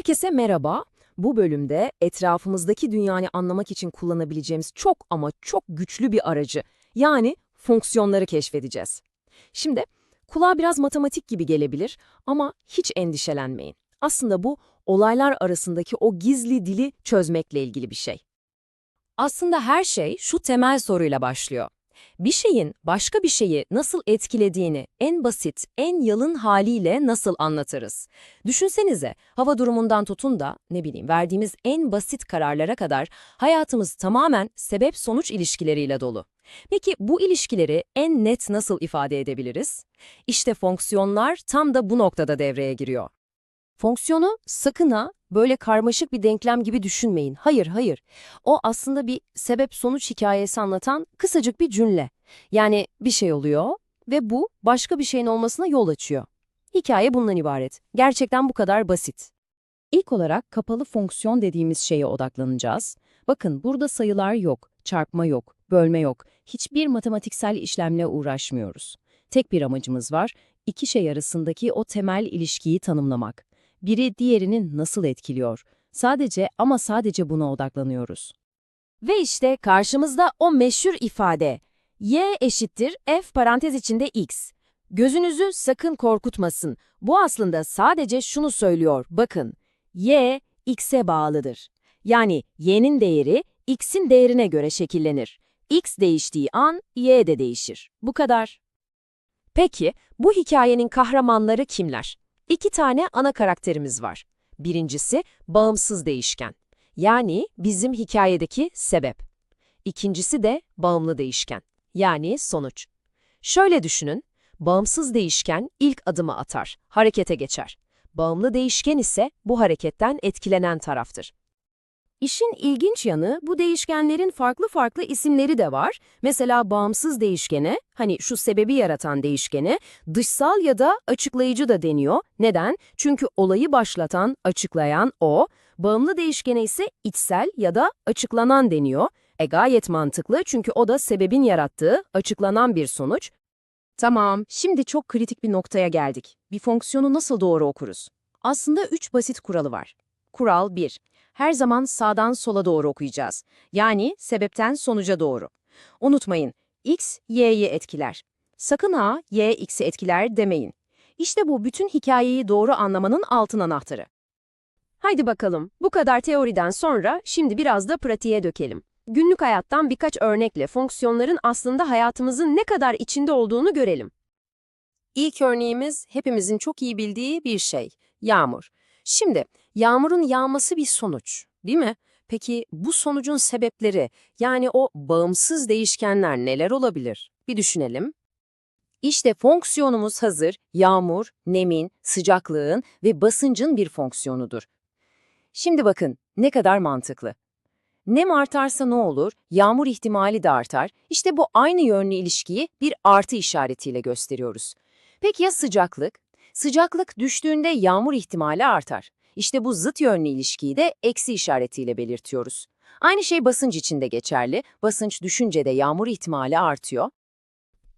Herkese merhaba. Bu bölümde etrafımızdaki dünyayı anlamak için kullanabileceğimiz çok ama çok güçlü bir aracı, yani fonksiyonları keşfedeceğiz. Şimdi kulağa biraz matematik gibi gelebilir ama hiç endişelenmeyin. Aslında bu olaylar arasındaki o gizli dili çözmekle ilgili bir şey. Aslında her şey şu temel soruyla başlıyor. Bir şeyin başka bir şeyi nasıl etkilediğini en basit, en yalın haliyle nasıl anlatırız? Düşünsenize, hava durumundan tutun da ne bileyim verdiğimiz en basit kararlara kadar hayatımız tamamen sebep-sonuç ilişkileriyle dolu. Peki bu ilişkileri en net nasıl ifade edebiliriz? İşte fonksiyonlar tam da bu noktada devreye giriyor. Fonksiyonu sakın ha böyle karmaşık bir denklem gibi düşünmeyin. Hayır, hayır. O aslında bir sebep-sonuç hikayesi anlatan kısacık bir cümle. Yani bir şey oluyor ve bu başka bir şeyin olmasına yol açıyor. Hikaye bundan ibaret. Gerçekten bu kadar basit. İlk olarak kapalı fonksiyon dediğimiz şeye odaklanacağız. Bakın burada sayılar yok, çarpma yok, bölme yok. Hiçbir matematiksel işlemle uğraşmıyoruz. Tek bir amacımız var, iki şey arasındaki o temel ilişkiyi tanımlamak. Biri diğerini nasıl etkiliyor? Sadece ama sadece buna odaklanıyoruz. Ve işte karşımızda o meşhur ifade. Y eşittir f parantez içinde x. Gözünüzü sakın korkutmasın. Bu aslında sadece şunu söylüyor. Bakın, y x'e bağlıdır. Yani y'nin değeri x'in değerine göre şekillenir. x değiştiği an y de değişir. Bu kadar. Peki, bu hikayenin kahramanları kimler? İki tane ana karakterimiz var. Birincisi bağımsız değişken. Yani bizim hikayedeki sebep. İkincisi de bağımlı değişken. Yani sonuç. Şöyle düşünün, bağımsız değişken ilk adımı atar, harekete geçer. Bağımlı değişken ise bu hareketten etkilenen taraftır. İşin ilginç yanı bu değişkenlerin farklı farklı isimleri de var. Mesela bağımsız değişkene, hani şu sebebi yaratan değişkene, dışsal ya da açıklayıcı da deniyor. Neden? Çünkü olayı başlatan, açıklayan o. Bağımlı değişkene ise içsel ya da açıklanan deniyor. E gayet mantıklı çünkü o da sebebin yarattığı, açıklanan bir sonuç. Tamam, şimdi çok kritik bir noktaya geldik. Bir fonksiyonu nasıl doğru okuruz? Aslında üç basit kuralı var. Kural 1 her zaman sağdan sola doğru okuyacağız. Yani sebepten sonuca doğru. Unutmayın, x, y'yi etkiler. Sakın ha, y, x'i etkiler demeyin. İşte bu bütün hikayeyi doğru anlamanın altın anahtarı. Haydi bakalım, bu kadar teoriden sonra şimdi biraz da pratiğe dökelim. Günlük hayattan birkaç örnekle fonksiyonların aslında hayatımızın ne kadar içinde olduğunu görelim. İlk örneğimiz hepimizin çok iyi bildiği bir şey, yağmur. Şimdi yağmurun yağması bir sonuç, değil mi? Peki bu sonucun sebepleri, yani o bağımsız değişkenler neler olabilir? Bir düşünelim. İşte fonksiyonumuz hazır. Yağmur, nemin, sıcaklığın ve basıncın bir fonksiyonudur. Şimdi bakın ne kadar mantıklı. Nem artarsa ne olur? Yağmur ihtimali de artar. İşte bu aynı yönlü ilişkiyi bir artı işaretiyle gösteriyoruz. Peki ya sıcaklık? Sıcaklık düştüğünde yağmur ihtimali artar. İşte bu zıt yönlü ilişkiyi de eksi işaretiyle belirtiyoruz. Aynı şey basınç için de geçerli. Basınç düşünce de yağmur ihtimali artıyor.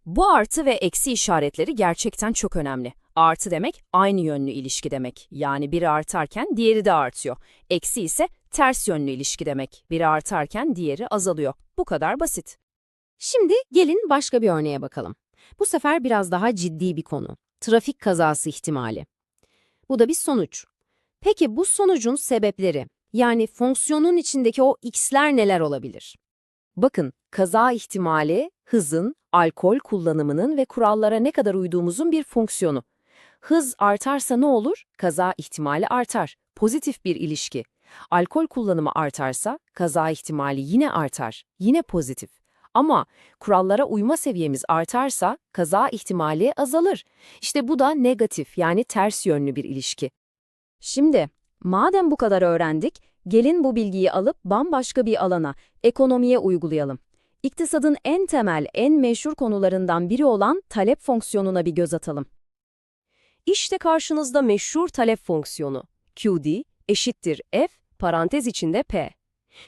Bu artı ve eksi işaretleri gerçekten çok önemli. Artı demek aynı yönlü ilişki demek. Yani biri artarken diğeri de artıyor. Eksi ise ters yönlü ilişki demek. Biri artarken diğeri azalıyor. Bu kadar basit. Şimdi gelin başka bir örneğe bakalım. Bu sefer biraz daha ciddi bir konu. Trafik kazası ihtimali. Bu da bir sonuç. Peki bu sonucun sebepleri, yani fonksiyonun içindeki o x'ler neler olabilir? Bakın, kaza ihtimali, hızın, alkol kullanımının ve kurallara ne kadar uyduğumuzun bir fonksiyonu. Hız artarsa ne olur? Kaza ihtimali artar. Pozitif bir ilişki. Alkol kullanımı artarsa kaza ihtimali yine artar. Yine pozitif. Ama kurallara uyma seviyemiz artarsa kaza ihtimali azalır. İşte bu da negatif yani ters yönlü bir ilişki. Şimdi, madem bu kadar öğrendik, gelin bu bilgiyi alıp bambaşka bir alana, ekonomiye uygulayalım. İktisadın en temel, en meşhur konularından biri olan talep fonksiyonuna bir göz atalım. İşte karşınızda meşhur talep fonksiyonu. QD eşittir F parantez içinde P.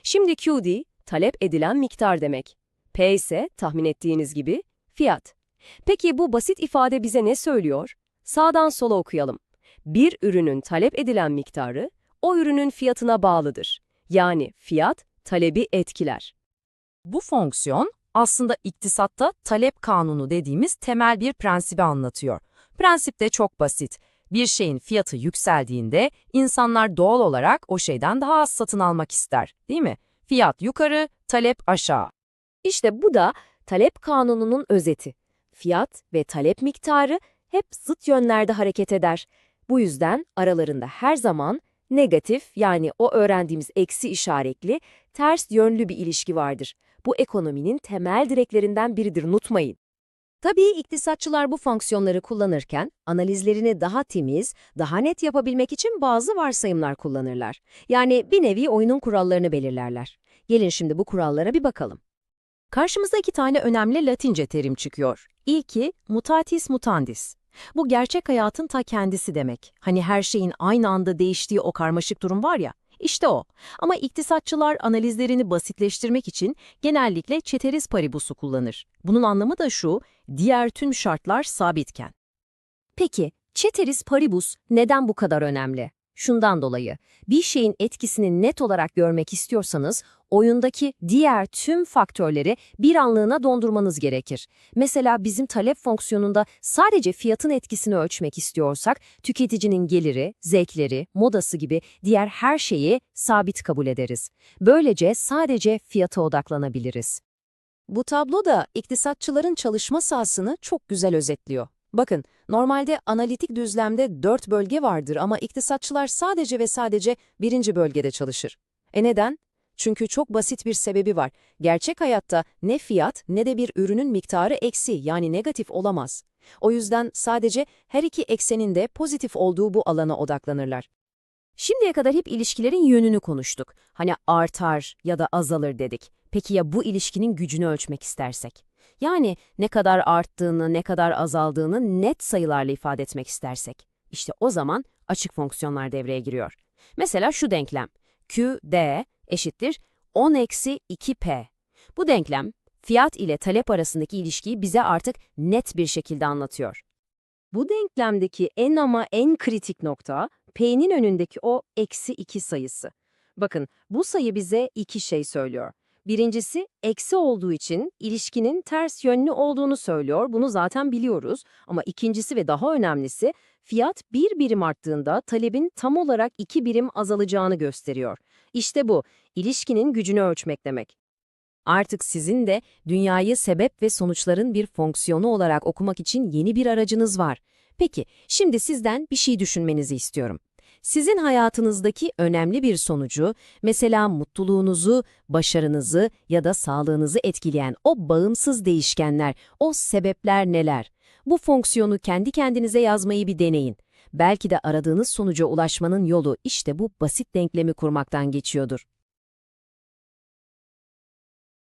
Şimdi QD, talep edilen miktar demek. P ise tahmin ettiğiniz gibi fiyat. Peki bu basit ifade bize ne söylüyor? Sağdan sola okuyalım bir ürünün talep edilen miktarı, o ürünün fiyatına bağlıdır. Yani fiyat talebi etkiler. Bu fonksiyon aslında iktisatta talep kanunu dediğimiz temel bir prensibi anlatıyor. Prensip de çok basit. Bir şeyin fiyatı yükseldiğinde insanlar doğal olarak o şeyden daha az satın almak ister, değil mi? Fiyat yukarı, talep aşağı. İşte bu da talep kanununun özeti. Fiyat ve talep miktarı hep zıt yönlerde hareket eder. Bu yüzden aralarında her zaman negatif yani o öğrendiğimiz eksi işaretli ters yönlü bir ilişki vardır. Bu ekonominin temel direklerinden biridir unutmayın. Tabii iktisatçılar bu fonksiyonları kullanırken analizlerini daha temiz, daha net yapabilmek için bazı varsayımlar kullanırlar. Yani bir nevi oyunun kurallarını belirlerler. Gelin şimdi bu kurallara bir bakalım. Karşımıza iki tane önemli Latince terim çıkıyor. İlki mutatis mutandis. Bu gerçek hayatın ta kendisi demek. Hani her şeyin aynı anda değiştiği o karmaşık durum var ya, işte o. Ama iktisatçılar analizlerini basitleştirmek için genellikle ceteris paribus'u kullanır. Bunun anlamı da şu, diğer tüm şartlar sabitken. Peki, ceteris paribus neden bu kadar önemli? Şundan dolayı, bir şeyin etkisini net olarak görmek istiyorsanız, oyundaki diğer tüm faktörleri bir anlığına dondurmanız gerekir. Mesela bizim talep fonksiyonunda sadece fiyatın etkisini ölçmek istiyorsak, tüketicinin geliri, zevkleri, modası gibi diğer her şeyi sabit kabul ederiz. Böylece sadece fiyata odaklanabiliriz. Bu tablo da iktisatçıların çalışma sahasını çok güzel özetliyor. Bakın, normalde analitik düzlemde dört bölge vardır ama iktisatçılar sadece ve sadece birinci bölgede çalışır. E neden? Çünkü çok basit bir sebebi var. Gerçek hayatta ne fiyat ne de bir ürünün miktarı eksi yani negatif olamaz. O yüzden sadece her iki eksenin de pozitif olduğu bu alana odaklanırlar. Şimdiye kadar hep ilişkilerin yönünü konuştuk. Hani artar ya da azalır dedik. Peki ya bu ilişkinin gücünü ölçmek istersek? Yani ne kadar arttığını, ne kadar azaldığını net sayılarla ifade etmek istersek. İşte o zaman açık fonksiyonlar devreye giriyor. Mesela şu denklem. Q, D eşittir 10 eksi 2P. Bu denklem, fiyat ile talep arasındaki ilişkiyi bize artık net bir şekilde anlatıyor. Bu denklemdeki en ama en kritik nokta, P'nin önündeki o eksi 2 sayısı. Bakın, bu sayı bize iki şey söylüyor. Birincisi, eksi olduğu için ilişkinin ters yönlü olduğunu söylüyor. Bunu zaten biliyoruz. Ama ikincisi ve daha önemlisi, fiyat bir birim arttığında talebin tam olarak iki birim azalacağını gösteriyor. İşte bu, ilişkinin gücünü ölçmek demek. Artık sizin de dünyayı sebep ve sonuçların bir fonksiyonu olarak okumak için yeni bir aracınız var. Peki, şimdi sizden bir şey düşünmenizi istiyorum. Sizin hayatınızdaki önemli bir sonucu, mesela mutluluğunuzu, başarınızı ya da sağlığınızı etkileyen o bağımsız değişkenler, o sebepler neler? Bu fonksiyonu kendi kendinize yazmayı bir deneyin. Belki de aradığınız sonuca ulaşmanın yolu işte bu basit denklemi kurmaktan geçiyordur.